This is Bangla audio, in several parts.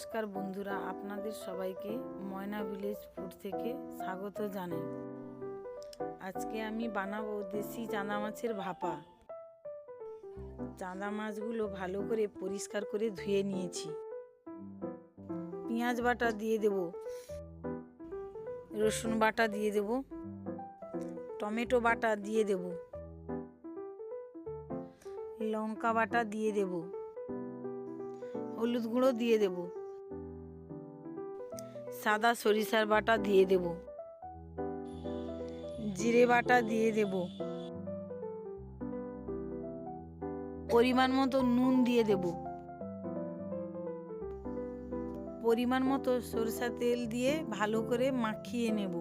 নমস্কার বন্ধুরা, আপনাদের সবাইকে ময়না ভিলেজ ফুড থেকে স্বাগত জানাই। আজকে আমি বানাবো দেশি চাঁদা মাছের ভাপা। চাঁদা মাছগুলো ভালো করে পরিষ্কার করে ধুয়ে নিয়েছি। পেঁয়াজ বাটা দিয়ে দেব, রসুন বাটা দিয়ে দেব, টমেটো বাটা দিয়ে দেব, লঙ্কা বাটা দিয়ে দেবো, হলুদ গুঁড়ো দিয়ে দেব। সাদা সরিষার বাটা দিয়ে দেব। জিরে বাটা দিয়ে দেব। পরিমাণ মতো নুন দিয়ে দেব। পরিমাণ মতো সরিষা তেল দিয়ে ভালো করে মাখিয়ে নেব।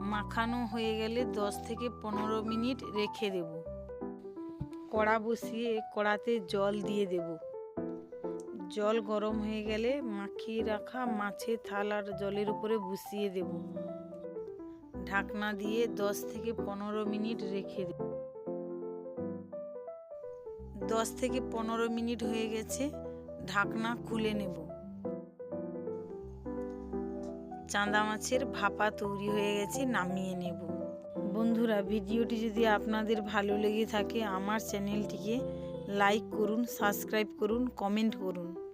মাখানো হয়ে গেলে দশ থেকে পনেরো মিনিট রেখে দেবো। কড়া বসিয়ে কড়াতে জল দিয়ে দেব। জল গরম হয়ে গেলে মাখিয়ে রাখা মাছের থালার জলের উপরে বসিয়ে দেব। ঢাকনা দিয়ে দশ থেকে পনেরো মিনিট রেখে দেব। দশ থেকে পনেরো মিনিট হয়ে গেছে, ঢাকনা খুলে নেব। চাঁদা মাছের ভাপা তৈরি হয়ে গেছে, নামিয়ে নেব। বন্ধুরা, ভিডিওটি যদি আপনাদের ভালো লেগে থাকে, আমার চ্যানেলটিকে লাইক করুন সাবস্ক্রাইব করুন কমেন্ট করুন।